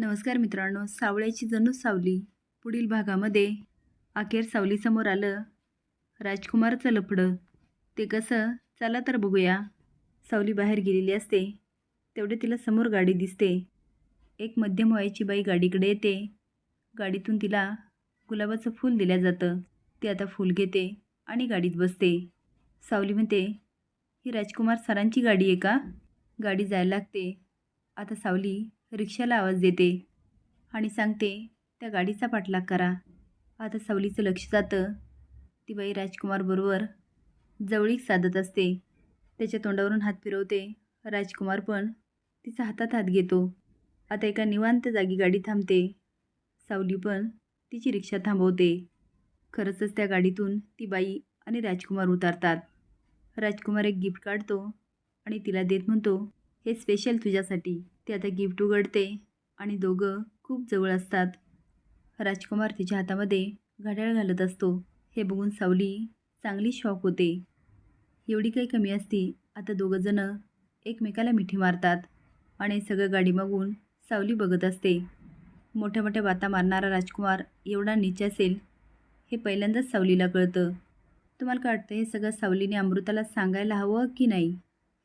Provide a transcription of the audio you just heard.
नमस्कार मित्रांनो सावळ्याची जणू सावली. पुढील भागामध्ये अखेर सावलीसमोर आलं राजकुमारचं लफडं ते कसं? चला तर बघूया. सावली बाहेर गेलेली असते. तेवढे तिला समोर गाडी दिसते. एक मध्यम वयाची बाई गाडीकडे येते. गाडीतून तिला गुलाबाचं फूल दिलं जातं. ती आता फूल घेते आणि गाडीत बसते. सावली म्हणते ही राजकुमार सरांची गाडी आहे का? गाडी जायला लागते. आता सावली रिक्षाला आवाज देते आणि सांगते त्या गाडीचा पाठलाग करा. आता सावलीचं लक्ष जातं. ती बाई राजकुमारबरोबर जवळीक साधत असते. त्याच्या तोंडावरून हात फिरवते. राजकुमार पण तिचा हातात हात घेतो. आता एका निवांत जागी गाडी थांबते. सावली पण तिची रिक्षा थांबवते. खरंचच त्या गाडीतून ती बाई आणि राजकुमार उतारतात. राजकुमार एक गिफ्ट काढतो आणि तिला देत म्हणतो हे स्पेशल तुझ्यासाठी. ते आता गिफ्ट उघडते आणि दोघं खूप जवळ असतात. राजकुमार तिच्या हातामध्ये घड्याळ घालत असतो. हे बघून सावली चांगली शॉक होते. एवढी काही कमी असती आता दोघंजणं एकमेकाला मिठी मारतात आणि सगळं गाडी मागून सावली बघत असते. मोठ्या मोठ्या बाता मारणारा राजकुमार एवढा नीच असेल हे पहिल्यांदाच सावलीला कळतं. तुम्हाला काय वाटतं हे सगळं सावलीने अमृताला सांगायला हवं की नाही?